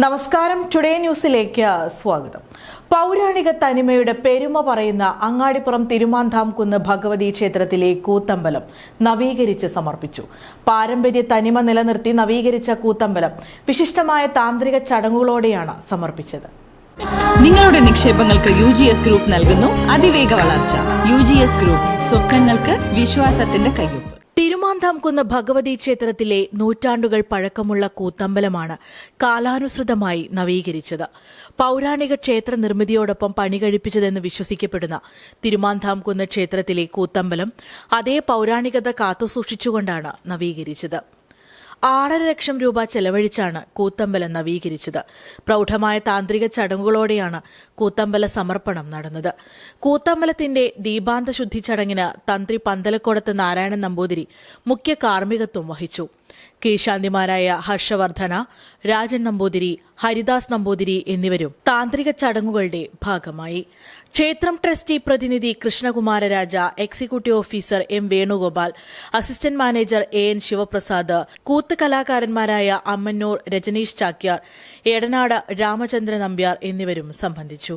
നമസ്കാരം. ടുഡേ ന്യൂസിലേക്ക് സ്വാഗതം. പൗരാണിക തനിമയുടെ പെരുമ പറയുന്ന അങ്ങാടിപ്പുറം തിരുമാന്താം കുന്ന് ഭഗവതി ക്ഷേത്രത്തിലെ കൂത്തമ്പലം നവീകരിച്ച് സമർപ്പിച്ചു. പാരമ്പര്യ തനിമ നിലനിർത്തി നവീകരിച്ച കൂത്തമ്പലം വിശിഷ്ടമായ താന്ത്രിക ചടങ്ങുകളോടെയാണ് സമർപ്പിച്ചത്. നിങ്ങളുടെ നിക്ഷേപങ്ങൾക്ക് യു ജി എസ് ഗ്രൂപ്പ് നൽകുന്നു. അതിവേഗ വളർച്ച. യു ജി എസ് ഗ്രൂപ്പ് സ്വപ്നങ്ങൾക്ക് വിശ്വാസത്തിന്റെ കയ്യൊപ്പ്. തിരുമാന്താംകുന്ന് ഭഗവതി ക്ഷേത്രത്തിലെ നൂറ്റാണ്ടുകൾ പഴക്കമുള്ള കൂത്തമ്പലമാണ് കാലാനുസൃതമായി നവീകരിച്ചത്. പൗരാണിക ക്ഷേത്ര നിർമ്മിതിയോടൊപ്പം പണി കഴിപ്പിച്ചതെന്ന് വിശ്വസിക്കപ്പെടുന്ന തിരുമാന്താംകുന്ന് ക്ഷേത്രത്തിലെ കൂത്തമ്പലം അതേ പൗരാണികത കാത്തുസൂക്ഷിച്ചുകൊണ്ടാണ് നവീകരിച്ചത്. ആറര ലക്ഷം രൂപ ചെലവഴിച്ചാണ് കൂത്തമ്പലം നവീകരിച്ചത്. പ്രൗഢമായ താന്ത്രിക ചടങ്ങുകളോടെയാണ് കൂത്തമ്പല സമർപ്പണം നടന്നത്. കൂത്തമ്പലത്തിന്റെ ദീപാന്ത ശുദ്ധി ചടങ്ങിന് തന്ത്രി പന്തലക്കോടത്ത് നാരായണൻ നമ്പൂതിരി മുഖ്യ കാർമ്മികത്വം വഹിച്ചു. കീഴ്ശാന്തിമാരായ ഹർഷവർദ്ധന രാജൻ നമ്പൂതിരി ഹരിദാസ് നമ്പൂതിരി എന്നിവരും താന്ത്രിക ചടങ്ങുകളുടെ ഭാഗമായി. ക്ഷേത്രം ട്രസ്റ്റി പ്രതിനിധി Krishnakumara Raja executive officer M Venugopal assistant manager A N Sivaprasad കൂത്ത് കലാകാരന്മാരായ അമ്മന്നൂർ രജനീഷ് ചാക്യാർ എടനാട് രാമചന്ദ്രൻ നമ്പ്യാർ എന്നിവരും സംബന്ധിച്ചു.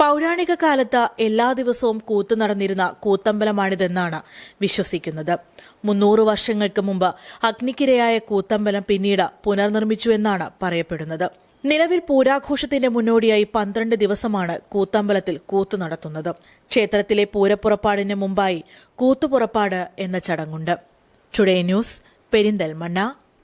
പൗരാണിക കാലത്ത് എല്ലാ ദിവസവും കൂത്തു നടന്നിരുന്ന കൂത്തമ്പലമാണിതെന്നാണ് വിശ്വസിക്കുന്നത്. മുന്നൂറ് വർഷങ്ങൾക്ക് മുമ്പ് അഗ്നിക്കിരയായ കൂത്തമ്പലം പിന്നീട് പുനർനിർമ്മിച്ചു എന്നാണ് പറയപ്പെടുന്നത്. നിലവിൽ പൂരാഘോഷത്തിന്റെ മുന്നോടിയായി പന്ത്രണ്ട് ദിവസമാണ് കൂത്തമ്പലത്തിൽ കൂത്തു നടത്തുന്നത്. ക്ഷേത്രത്തിലെ പൂരപ്പുറപ്പാടിന് മുമ്പായി കൂത്തുപുറപ്പാട് എന്ന ചടങ്ങുണ്ട്. Today news Perinthalmanna